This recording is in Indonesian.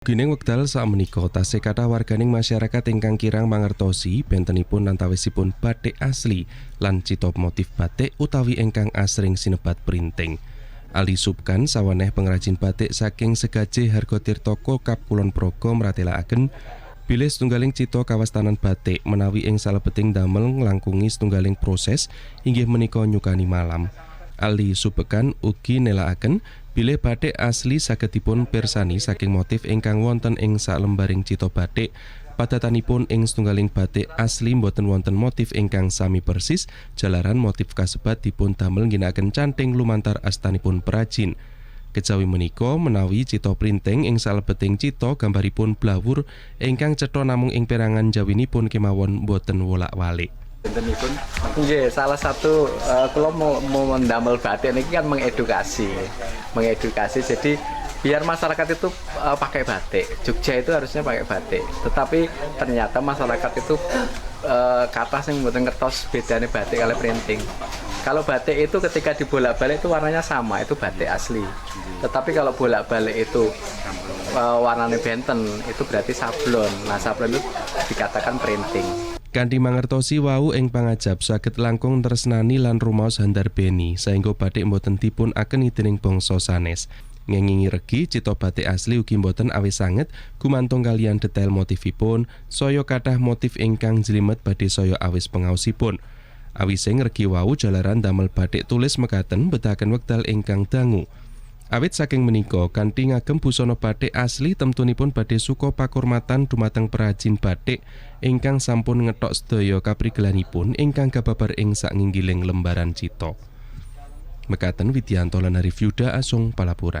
Gining wekdal sakmenika tasih kathah warganing masyarakat ingkang kirang mangertosi bentenipun antawisipun batik asli lan cita motif batik utawi ingkang asring sinebat printing. Ali Subkan sawaneh pengrajin batik saking Segaje Hargotirto Kap Kulon Progo mratelakaken bilih setunggaling cita kawastanan batik menawi ing salebeting damel nglangkungi setunggaling proses inggih menika nyukani malam. Ali Subekan ugi nelakaken bilih batik asli sagedipun pirsani saking motif ingkang wonten ing salembaring cita batik padatanipun ing setunggaling batik asli boten wonten motif ingkang sami persis jalaran motif kasebat dipun damel ngginakaken canting lumantar astanipun perajin Kejawi menika menawi cita printing ing salebeting cita gambaripun blawur ingkang cetha namung ing perangan jawinipun kemawon boten wolak-walik. Bentenipun nggih salah satu uh, kula mau, mau mendamel batik ini kan mengedukasi. Mengedukasi jadi biar masyarakat itu uh, pakai batik. Jogja itu harusnya pakai batik. Tetapi ternyata masyarakat itu uh, kata sing mboten ngertos bedanya batik kali printing. Kalau batik itu ketika dibolak-balik itu warnanya sama, itu batik asli. Tetapi kalau bolak-balik itu uh, warnanya benten, itu berarti sablon. Nah, sablon itu dikatakan printing. Kanthi mangertosi wau ing pangajab saged langkung tresnani lan rumaos handar beni saengga batik mboten dipun akeni dening bangsa sanes. Ngengingi regi cita batik asli ugi mboten awis sanget gumantung kalian detail motifipun saya kathah motif ingkang jlimet badhe saya awis pengaosipun. Awising regi wau jalaran damel batik tulis mekaten bedaken wekdal ingkang dangu. Awit saking menika kanthi ngagem busana batik asli temtunipun badhe suka pakurmatan dumateng perajin batik ingkang sampun ngetok sedaya kaprigelanipun ingkang kababar ing saknginggiling lembaran cita. Mekaten Widianto lan Arif Yuda Asung Palapuran.